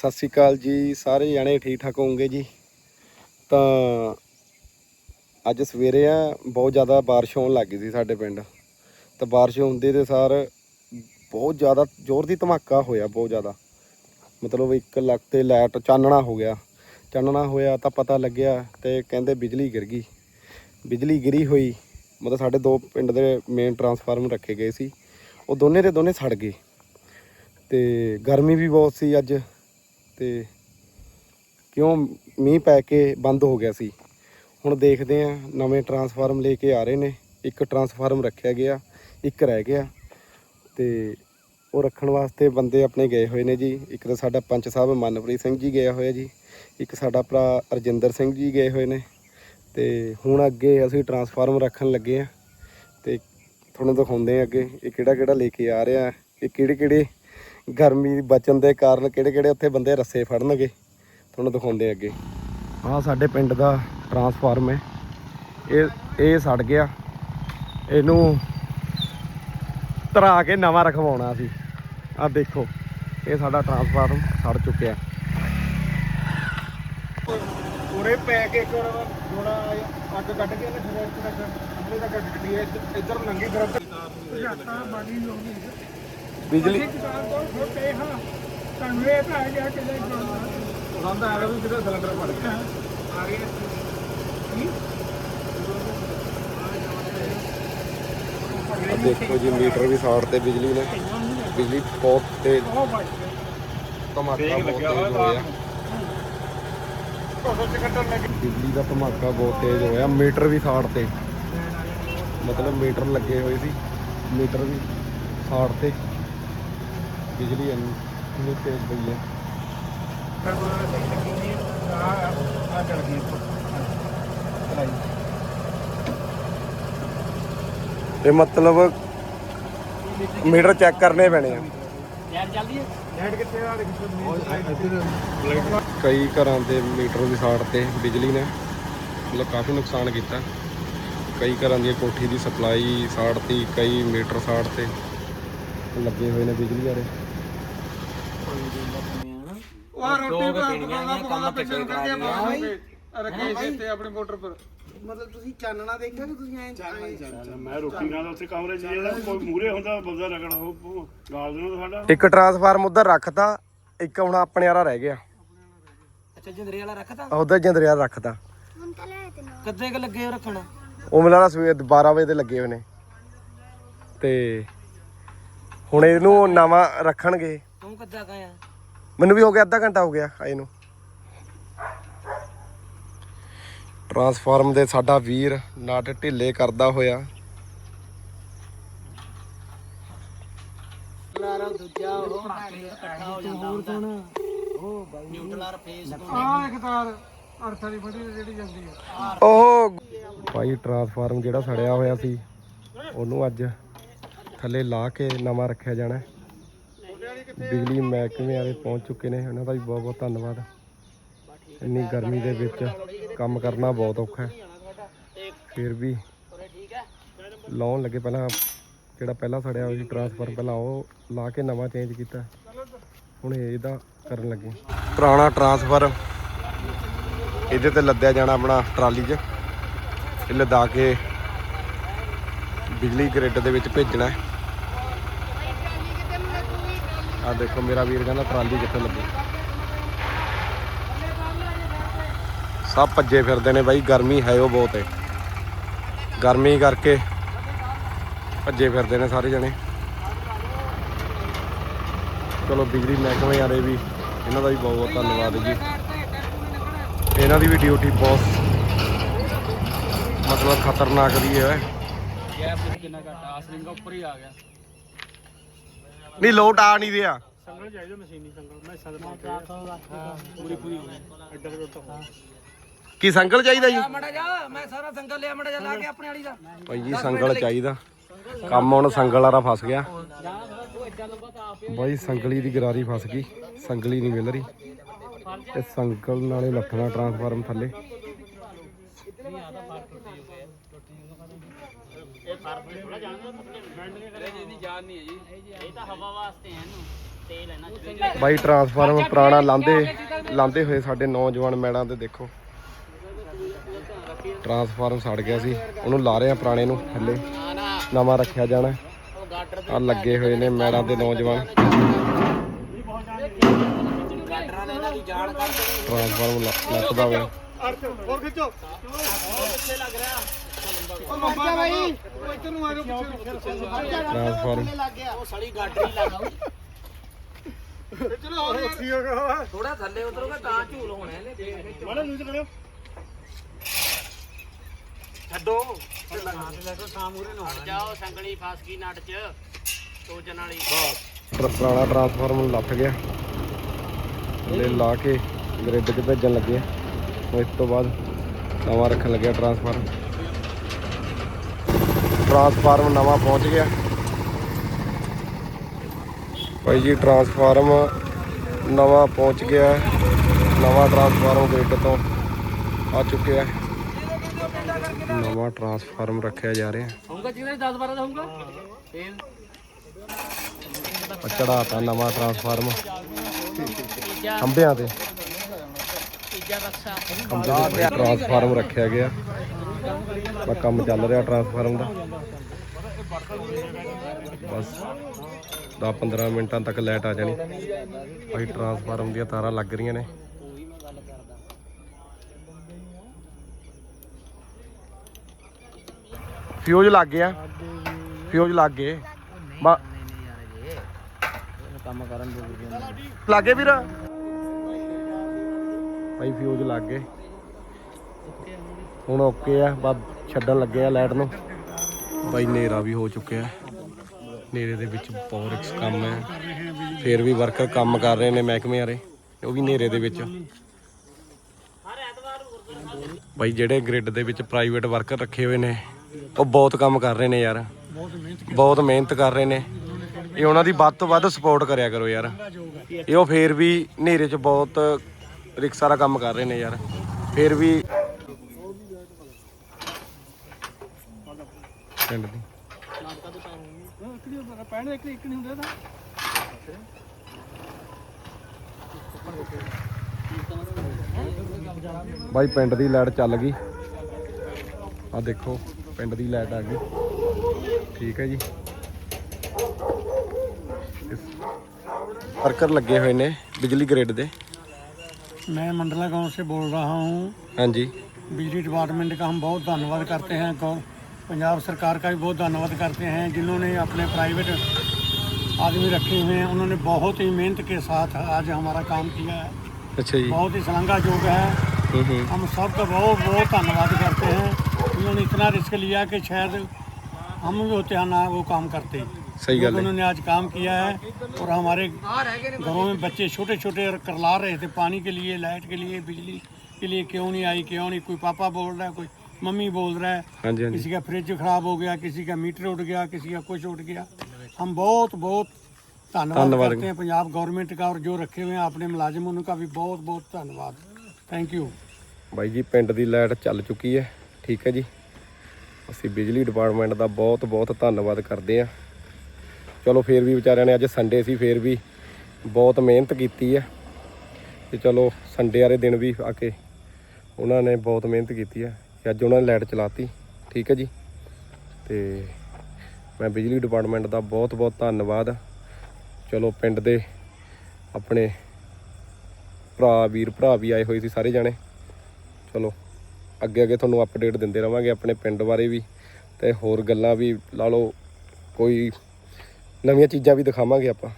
ਸਤਿ ਸ਼੍ਰੀ ਅਕਾਲ ਜੀ, ਸਾਰੇ ਜਣੇ ਠੀਕ ਠਾਕ ਹੋਵੋਗੇ ਜੀ? ਤਾਂ ਅੱਜ ਸਵੇਰੇ ਆ, ਬਹੁਤ ਜ਼ਿਆਦਾ ਬਾਰਿਸ਼ ਹੋਣ ਲੱਗ ਗਈ ਸੀ ਸਾਡੇ ਪਿੰਡ। ਤਾਂ ਬਾਰਿਸ਼ ਹੁੰਦੇ ਦੇ ਸਾਰ ਬਹੁਤ ਜ਼ਿਆਦਾ ਜ਼ੋਰ ਦੀ ਧਮਾਕਾ ਹੋਇਆ, ਬਹੁਤ ਜ਼ਿਆਦਾ। ਮਤਲਬ ਇੱਕ ਲੱਖ ਤੇ ਲਾਈਟ ਚਾਨਣਾ ਹੋ ਗਿਆ। ਚਾਨਣਾ ਹੋਇਆ ਤਾਂ ਪਤਾ ਲੱਗਿਆ ਤੇ ਕਹਿੰਦੇ ਬਿਜਲੀ ਗਿਰ ਗਈ। ਬਿਜਲੀ ਗਿਰੀ ਹੋਈ, ਮਤਲਬ ਸਾਡੇ ਦੋ ਪਿੰਡ ਦੇ ਮੇਨ ਟਰਾਂਸਫਾਰਮਰ ਰੱਖੇ ਗਏ ਸੀ। ਉਹ ਦੋਨੇ ਦੇ ਦੋਨੇ ਸੜ ਗਏ। ਤੇ ਗਰਮੀ ਵੀ ਬਹੁਤ ਸੀ ਅੱਜ। ਤੇ ਕਿਉਂ ਮੀਂਹ ਪੈ ਕੇ ਬੰਦ ਹੋ ਗਿਆ ਸੀ? ਹੁਣ ਦੇਖਦੇ ਆ ਨਵੇਂ ਟਰਾਂਸਫਾਰਮ ਲੈ ਕੇ ਆ ਰਹੇ ਨੇ। ਇੱਕ ਟਰਾਂਸਫਾਰਮ ਰੱਖਿਆ ਗਿਆ, ਇੱਕ ਰਹਿ ਗਿਆ ਤੇ ਉਹ ਰੱਖਣ ਵਾਸਤੇ ਬੰਦੇ ਆਪਣੇ ਗਏ ਹੋਏ ਨੇ ਜੀ। ਇੱਕ ਤਾਂ ਸਾਡਾ ਪੰਚ ਸਾਹਿਬ ਮਨਪ੍ਰੀਤ ਸਿੰਘ ਜੀ ਗਿਆ ਹੋਇਆ ਜੀ। ਇੱਕ ਸਾਡਾ ਭਰਾ ਅਰਜਿੰਦਰ ਸਿੰਘ ਜੀ ਗਏ ਹੋਏ ਨੇ ਤੇ ਹੁਣ ਅੱਗੇ ਅਸੀਂ ਟਰਾਂਸਫਾਰਮ ਰੱਖਣ ਲੱਗੇ ਆ ਤੇ ਤੁਹਾਨੂੰ ਦਿਖਾਉਂਦੇ ਆ ਅੱਗੇ ਇਹ ਕਿਹੜਾ ਕਿਹੜਾ ਲੈ ਕੇ ਆ ਰਿਹਾ, ਇਹ ਕਿਹੜੇ ਕਿਹੜੇ ਗਰਮੀ ਬਚਣ ਦੇ ਕਾਰਨ ਕਿਹੜੇ ਕਿਹੜੇ ਉੱਥੇ ਬੰਦੇ ਰੱਸੇ ਫੜਨਗੇ? ਤੁਹਾਨੂੰ ਦਿਖਾਉਂਦੇ ਆ ਅੱਗੇ। ਆਹ ਸਾਡੇ ਪਿੰਡ ਦਾ ਟਰਾਂਸਫਾਰਮ ਹੈ। ਇਹ ਇਹ ਸੜ ਗਿਆ। ਇਹਨੂੰ ਧਰਾ ਕੇ ਨਵਾਂ ਰਖਵਾਉਣਾ ਸੀ। ਆਹ ਦੇਖੋ ਇਹ ਸਾਡਾ ਟਰਾਂਸਫਾਰਮ ਸੜ ਚੁੱਕਿਆ। ਉਰੇ ਪੈ ਕੇ ਇੱਕ ਥੋੜਾ ਅੱਗ ਕੱਢ ਕੇ ਨਾ ਫਿਰ ਤੱਕ ਆਪਣੇ ਤੱਕ ਗੱਡੀ ਇੱਧਰ ਨੰਗੀ ਫਿਰ ਬਿਜਲੀ ਰੰਦਾ ਆ ਰਿਹਾ ਵੀ ਜਿਹੜਾ ਸਿਲੰਡਰ ਪੜ ਗਿਆ। ਆ ਰਹੀ ਹੈ ਦੇਖੋ ਜੀ ਮੀਟਰ ਵੀ ਸਾੜ ਤੇ ਬਿਜਲੀ ਨੇ। ਬਿਜਲੀ ਬਹੁਤ ਤੇਜ਼। ਧਮਾਕਾ ਬਹੁਤ ਤੇਜ਼ ਹੋਇਆ। ਬਿਜਲੀ ਦਾ ਧਮਾਕਾ ਬਹੁਤ ਤੇਜ਼ ਹੋਇਆ। ਮੀਟਰ ਵੀ ਸਾੜ ਤੇ। ਮਤਲਬ ਮੀਟਰ ਲੱਗੇ ਹੋਏ ਸੀ। ਮੀਟਰ ਵੀ ਸਾੜ ਤੇ। ਬਿਜਲੀ ਇੰਨੀ ਇੰਨੀ ਤੇਜ਼ ਪਈ ਹੈ। ਇਹ ਮਤਲਬ ਮੀਟਰ ਚੈੱਕ ਕਰਨੇ ਪੈਣੇ ਆ। ਕਈ ਘਰਾਂ ਦੇ ਮੀਟਰ ਵੀ ਸਾੜ ਤੇ ਬਿਜਲੀ ਨੇ ਮਤਲਬ ਕਾਫੀ ਨੁਕਸਾਨ ਕੀਤਾ। ਕਈ ਘਰਾਂ ਦੀ ਕੋਠੀ ਦੀ ਸਪਲਾਈ ਸਾੜਤੀ ਕਈ ਮੀਟਰ ਸਾੜ ਤੇ ਲੱਗੇ ਹੋਏ ਨੇ ਬਿਜਲੀ ਵਾਲੇ। ਉਹ ਰੋਟੀ ਪਕਾਉਣਾ ਪਕਾਉਣਾ ਪਿੱਛੇ ਕਰਕੇ ਮਾਰਾਂਗੇ ਰੱਖੇ ਸੀ ਤੇ ਆਪਣੇ ਮੋਟਰ ਪਰ। ਮਤਲਬ ਤੁਸੀਂ ਚਾਨਣਾ ਦੇਖਿਆ ਕਿ ਤੁਸੀਂ ਐਂ ਮੈਂ ਰੋਟੀ ਖਾਂਦਾ ਉੱਥੇ ਕਮਰੇ 'ਚ ਜਿਹੜਾ ਕੋਈ ਮੂਰੇ ਹੁੰਦਾ ਬੰਦਾ ਰਗੜ ਉਹ ਉਹ ਗਾਲ ਦੇਣਾ ਸਾਡਾ। ਇੱਕ ਟਰਾਂਸਫਾਰਮ ਉਧਰ ਰੱਖਤਾ ਇੱਕ ਹੁਣ ਆਪਣੇ ਵਾਲਾ ਰਹਿ ਗਿਆ। ਅੱਛਾ ਜਿੰਦਰੇ ਵਾਲਾ ਰੱਖਤਾ? ਉਧਰ ਜੰਦਰਿਆ ਰੱਖਤਾ। ਕਦੇ ਕ ਲੱਗੇ ਹੋ ਰੱਖਣ? ਉਹ ਮਿਲਾ ਸਵੇਰ 12 ਵਜੇ ਦੇ ਲੱਗੇ ਹੋਏ ਨੇ। ਤੇ ਹੁਣ ਇਹਨੂੰ ਨਵਾਂ ਰੱਖਣਗੇ। ਤੂੰ ਕਿੱਦਾਂ ਗਿਆ ਮੈਨੂੰ ਵੀ ਹੋ ਗਿਆ ਅੱਧਾ ਘੰਟਾ ਹੋ ਗਿਆ ਆਏ ਨੂੰ। ਟਰਾਂਸਫਾਰਮ ਦੇ ਸਾਡਾ ਵੀਰ ਨਾਟ ਢਿੱਲੇ ਕਰਦਾ ਹੋਇਆ। ਦੂਜਾ ਉਹ ਇਕੱਠਾ ਹੋ ਜਾਂਦਾ ਹੁੰਦਾ। ਉਹ ਬਾਈ ਨਿਊਟਰਲ ਫੇਸ ਆਹ ਇੱਕ ਤਾਰ ਅਰਥ ਵਾਲੀ ਫੜੀ ਜਿਹੜੀ ਜਾਂਦੀ ਹੈ ਉਹ ਭਾਈ ਟਰਾਂਸਫਾਰਮ ਜਿਹੜਾ ਸੜਿਆ ਹੋਇਆ ਸੀ ਉਹਨੂੰ ਅੱਜ ਥੱਲੇ ਲਾ ਕੇ ਨਵਾਂ ਰੱਖਿਆ ਜਾਣਾ। ਹੈ। ਬਿਜਲੀ ਮਹਿਕਮੇ ਵਾਲੇ ਪਹੁੰਚ ਚੁੱਕੇ ਨੇ। ਉਹਨਾਂ ਦਾ ਵੀ ਬਹੁਤ ਬਹੁਤ ਧੰਨਵਾਦ। ਇੰਨੀ ਗਰਮੀ ਦੇ ਵਿੱਚ ਕੰਮ ਕਰਨਾ ਬਹੁਤ ਔਖਾ ਹੈ। ਫਿਰ ਵੀ ਲਾਉਣ ਲੱਗੇ ਪਹਿਲਾਂ, ਜਿਹੜਾ ਪਹਿਲਾਂ ਸੜਿਆ ਹੋਇਆ ਸੀ ਟਰਾਂਸਫਾਰਮ ਪਹਿਲਾਂ ਉਹ ਲਾ ਕੇ ਨਵਾਂ ਚੇਂਜ ਕੀਤਾ। ਹੁਣ ਇਹਦਾ ਕਰਨ ਲੱਗੇ। ਪੁਰਾਣਾ ਟਰਾਂਸਫਾਰਮ ਇਹਦੇ ਤੇ ਲੱਦਿਆ ਜਾਣਾ ਆਪਣਾ ਟਰਾਲੀ 'ਚ। ਇਹ ਲਦਾ ਕੇ ਬਿਜਲੀ ਗ੍ਰਿਡ ਦੇ ਵਿੱਚ ਭੇਜਣਾ ਹੈ। ਆ ਦੇਖੋ, ਮੇਰਾ ਵੀਰ ਕਹਿੰਦਾ ਟਰਾਲੀ ਕਿੱਥੇ ਲੱਗੀ? ਸਭ ਭੱਜੇ ਫਿਰਦੇ ਨੇ ਬਾਈ, ਗਰਮੀ ਹੈ ਉਹ ਬਹੁਤ ਹੈ ਗਰਮੀ ਕਰਕੇ ਭੱਜੇ ਫਿਰਦੇ ਨੇ ਸਾਰੇ ਜਣੇ। ਚਲੋ ਬਿਜਲੀ ਮਹਿਕਮੇ ਵਾਲੇ ਵੀ, ਇਹਨਾਂ ਦਾ ਵੀ ਬਹੁਤ ਬਹੁਤ ਧੰਨਵਾਦ ਜੀ। ਇਹਨਾਂ ਦੀ ਵੀ ਡਿਊਟੀ ਬਹੁਤ ਮਤਲਬ ਖਤਰਨਾਕ ਦੀ ਹੈ। ਗੈਪ ਕਿੰਨਾ ਘੱਟ ਆਸਰਿੰਗਾ ਉੱਪਰ ਹੀ ਆ ਗਿਆ। ਨਹੀਂ ਲੋਟ ਆ ਨਹੀਂ ਰਿਹਾ। ਸੰਗਲ ਚਾਹੀਦਾ ਮਸ਼ੀਨੀ ਸੰਗਲ। ਮੈਂ ਸੰਗਲ ਪੂਰੀ ਪੂਰੀ ਐਡਾ ਰੋਟਾ ਕੀ ਸੰਗਲ ਚਾਹੀਦਾ ਜੀ? ਮੜਾ ਜਾ ਮੈਂ ਸਾਰਾ ਸੰਗਲ ਲਿਆ ਮੜਾ ਜਾ ਲਾ ਕੇ ਆਪਣੇ ਵਾਲੀ ਦਾ। ਭਾਈ ਜੀ ਸੰਗਲ ਚਾਹੀਦਾ। ਕੰਮ ਹੁਣ ਸੰਗਲ ਵਾਲਾ ਫਸ ਗਿਆ। ਬਾਈ ਸੰਗਲੀ ਦੀ ਗਰਾਰੀ ਫਸ ਗਈ। ਸੰਗਲੀ ਨਹੀਂ ਮਿਲ ਰਹੀ। ਤੇ ਸੰਗਲ ਨਾਲੇ ਲੱਥਣਾ ਟਰਾਂਸਫਾਰਮ ਥੱਲੇ। ਇਹਦੀ ਜਾਨ ਨਹੀਂ ਹੈ ਜੀ। ਇਹ ਤਾਂ ਹਵਾ ਵਾਸਤੇ ਹੈ ਇਹਨੂੰ ਤੇਲ ਹੈ ਨਾ ਬਾਈ ਟਰਾਂਸਫਾਰਮ ਪੁਰਾਣਾ ਲਾਂਦੇ ਲਾਂਦੇ ਹੋਏ ਸਾਡੇ ਨੌਜਵਾਨ ਮੈਡਾਂ ਤੇ ਦੇਖੋ। ਟਰਾਂਸਫਾਰਮ ਸੜ ਗਿਆ ਸੀ। ਉਹਨੂੰ ਲਾ ਰਹੇ ਆ ਪੁਰਾਣੇ ਨੂੰ ਥੱਲੇ। ਨਵਾਂ ਰੱਖਿਆ ਜਾਣਾ ਆ ਲੱਗੇ ਹੋਏ ਨੇ ਮੈਡਾਂ ਦੇ ਨੌਜਵਾਨ। ਗਾਡਰਾਂ ਦੇ ਇਹਨਾਂ ਦੀ ਜਾਣ ਕੱਢ ਦੇ ਟਰਾਂਸਫਾਰਮ ਲ- ਲੱਕਦਾ ਹੋਇਆ ਹੋਰ ਖਿੱਚੋ ਉਹ ਮੰਮਾ ਬਾਈ ਉਹ ਇੱਧਰ ਨੂੰ ਆ ਜਾਓ ਪਿੱਛੇ ਨੂੰ ਟਰਾਂਸਫਾਰਮ ਉਹ ਸੜੀ ਗਾਡਰੀ ਲੱਗ ਚਲੋ ਹੋਰ ਕੀ ਹੋ ਗਿਆ ਥੋੜਾ ਥੱਲੇ ਉਤਰੋਗੇ ਤਾਂ ਝੂਲ ਹੋਣਾ ਇਹਨੇ ਮਾੜਾ ਨੂੰ ਕਰਿਓ ਛੱਡੋ। ਹਟ ਜਾਓ ਸੰਗਲੀ ਫਸ ਗਈ ਨਟ ਚ। ਟੋਜਨ ਵਾਲੀ। ਪਰ ਪੁਰਾਣਾ ਟਰਾਂਸਫਾਰਮ ਲੱਥ ਗਿਆ। ਥੱਲੇ ਲਾ ਕੇ ਗ੍ਰਿਡ 'ਚ ਭੇਜਣ ਲੱਗੇ ਆ। ਉਹ ਇਸ ਤੋਂ ਬਾਅਦ ਨਵਾਂ ਰੱਖਣ ਲੱਗਿਆ ਟਰਾਂਸਫਾਰਮ ਟਰਾਂਸਫਾਰਮ ਨਵਾਂ ਪਹੁੰਚ ਗਿਆ। ਭਾਈ ਜੀ ਟਰਾਂਸਫਾਰਮ ਨਵਾਂ ਪਹੁੰਚ ਗਿਆ। ਨਵਾਂ ਟਰਾਂਸਫਾਰਮ ਗ੍ਰਿਡ ਤੋਂ ਆ ਚੁੱਕਿਆ ਨਵਾਂ ਟਰਾਂਸਫਾਰਮ ਰੱਖਿਆ ਜਾ ਰਿਹਾ। ਹੋਊਗਾ ਜਿਹਦੇ 10 12 ਦਾ ਹੋਊਗਾ। ਤੇਲ ਚੜਾਤਾ ਨਵਾਂ ਟਰਾਂਸਫਾਰਮ। ਖੰਭਿਆਂ ਤੇ। ਤੀਜਾ ਬਕਸਾ। ਖੰਭੇ ਤੇ ਟਰਾਂਸਫਾਰਮ ਰੱਖਿਆ ਗਿਆ। ਬਾ ਕੰਮ ਚੱਲ ਰਿਹਾ ਟਰਾਂਸਫਾਰਮ ਦਾ। ਬਸ 10-15 ਮਿੰਟਾਂ ਤੱਕ ਲਾਈਟ ਆ ਜਾਣੀ। ਭਾਈ ਟਰਾਂਸਫਾਰਮ ਦੀਆਂ ਤਾਰਾਂ ਲੱਗ ਰਹੀਆਂ ਨੇ। ਫਿਊਜ਼ ਲੱਗ ਗਿਆ। ਫਿਊਜ਼ ਲੱਗ ਗਏ। ਕੰਮ ਕਰਨ ਦੇ ਲੱਗੇ ਵੀਰ। ਭਾਈ ਫਿਊਜ਼ ਲੱਗ ਗਏ। ਹੁਣ ਓਕੇ ਆ, ਬਸ ਛੱਡਣ ਲੱਗੇ ਆ ਲਾਈਟ ਨੂੰ। ਬਾਈ ਨੇਰਾ ਵੀ ਹੋ ਚੁੱਕਿਆ ਨੇਰੇ ਦੇ ਵਿੱਚ ਬਹੁਤ ਰਿਕਸ ਕੰਮ ਹੈ। ਫੇਰ ਵੀ ਵਰਕਰ ਕੰਮ ਕਰ ਰਹੇ ਨੇ ਮਹਿਕਮੇ ਵਾਲੇ, ਉਹ ਵੀ ਨੇਰੇ ਦੇ ਵਿੱਚ। ਬਾਈ ਜਿਹੜੇ ਗ੍ਰਿਡ ਦੇ ਵਿੱਚ ਪ੍ਰਾਈਵੇਟ ਵਰਕਰ ਰੱਖੇ ਹੋਏ ਨੇ, ਉਹ ਬਹੁਤ ਕੰਮ ਕਰ ਰਹੇ ਨੇ ਯਾਰ। ਬਹੁਤ ਮਿਹਨਤ ਕਰ ਰਹੇ ਨੇ। ਇਹ ਉਹਨਾਂ ਦੀ ਵੱਧ ਤੋਂ ਵੱਧ ਸਪੋਰਟ ਕਰਿਆ ਕਰੋ ਯਾਰ। ਇਹ ਉਹ ਫੇਰ ਵੀ ਹਨੇਰੇ 'ਚ ਬਹੁਤ ਰਿਕਸ ਦਾ ਕੰਮ ਕਰ ਰਹੇ ਨੇ ਯਾਰ। ਫੇਰ ਵੀ ਪਿੰਡ ਦੀ ਪੈਣ ਇੱਕ ਇੱਕ ਨਹੀਂ ਹੁੰਦਾ ਤਾਂ ਬਾਈ ਪਿੰਡ ਦੀ ਲਾਈਟ ਚੱਲ ਗਈ ਆ ਦੇਖੋ ਪਿੰਡ ਦੀ ਲਾਈਟ ਆ ਗਈ ਠੀਕ ਹੈ ਜੀ ਵਰਕਰ ਲੱਗੇ ਹੋਏ ਨੇ ਬਿਜਲੀ ਗ੍ਰਿਡ ਦੇ मैं मंडला गांव से बोल रहा हूँ ਹਾਂਜੀ बिजली डिपार्टमेंट का हम बहुत धन्यवाद करते हैं गौ- पंजाब सरकार का भी बहुत धन्यवाद करते हैं जिन्होंने अपने प्राइवेट आदमी रखे हुए हैं। उन्होंने बहुत ही मेहनत के साथ आज हमारा काम किया है। अच्छा जी। बहुत ही सलंगा योग है। हम्म, हम्म। हम सबका बहुत बहुत धन्यवाद करते हैं। उन्होंने इतना रिस्क लिया कि शायद हम भी होते हैं ना वो काम करते। हैं सही गल उन्होंने आज काम किया है और हमारे घरों में बच्चे छोटे छोटे करला रहे थे पानी के लिए लाइट के लिए बिजली के लिए क्यों नहीं आई क्यों नहीं कोई पापा बोल रहा है कोई मम्मी बोल रहा है ਹਾਂਜੀ ਹਾਂਜੀ किसी का फ्रिज खराब हो गया किसी का मीटर उठ गया किसी का कुछ उठ गया हम बहुत बहुत धन्यवाद धन्यवाद। करते हैं पंजाब गवर्नमेंट का और जो रखे हुए हैं अपने मुलाजिम उनका भी बहुत बहुत धन्यवाद थैंक यू ਬਾਈ ਜੀ ਪਿੰਡ ਦੀ ਲਾਈਟ ਚੱਲ ਚੁੱਕੀ ਹੈ ਠੀਕ ਹੈ ਜੀ ਅਸੀਂ ਬਿਜਲੀ ਡਿਪਾਰਟਮੈਂਟ ਦਾ ਬਹੁਤ ਬਹੁਤ ਧੰਨਵਾਦ ਕਰਦੇ ਹਾਂ ਚਲੋ ਫੇਰ ਵੀ ਵਿਚਾਰਿਆਂ ਨੇ ਅੱਜ ਸੰਡੇ ਸੀ ਫੇਰ ਵੀ ਬਹੁਤ ਮਿਹਨਤ ਕੀਤੀ ਹੈ ਤੇ ਚਲੋ ਸੰਡੇ ਵਾਲੇ ਦਿਨ ਵੀ ਆ ਕੇ ਉਹਨਾਂ ਨੇ ਬਹੁਤ ਮਿਹਨਤ ਕੀਤੀ ਹੈ ਤੇ ਅੱਜ ਉਹਨਾਂ ਨੇ ਲਾਈਟ ਚਲਾਤੀ, ਠੀਕ ਹੈ ਜੀ। ਤੇ ਮੈਂ ਬਿਜਲੀ ਡਿਪਾਰਟਮੈਂਟ ਦਾ ਬਹੁਤ ਬਹੁਤ ਧੰਨਵਾਦ। ਚਲੋ ਪਿੰਡ ਦੇ ਆਪਣੇ ਭਰਾ, ਵੀਰ, ਭਰਾ ਵੀ ਆਏ ਹੋਏ ਸੀ ਸਾਰੇ ਜਾਣੇ। ਚਲੋ ਅੱਗੇ ਅੱਗੇ ਤੁਹਾਨੂੰ ਅਪਡੇਟ ਦਿੰਦੇ ਰਵਾਂਗੇ ਆਪਣੇ ਪਿੰਡ ਬਾਰੇ ਵੀ ਤੇ ਹੋਰ ਗੱਲਾਂ ਵੀ, ਲਾ ਲਓ ਕੋਈ ਨਵੀਆਂ ਚੀਜ਼ਾਂ ਵੀ ਦਿਖਾਵਾਂਗੇ ਆਪਾਂ।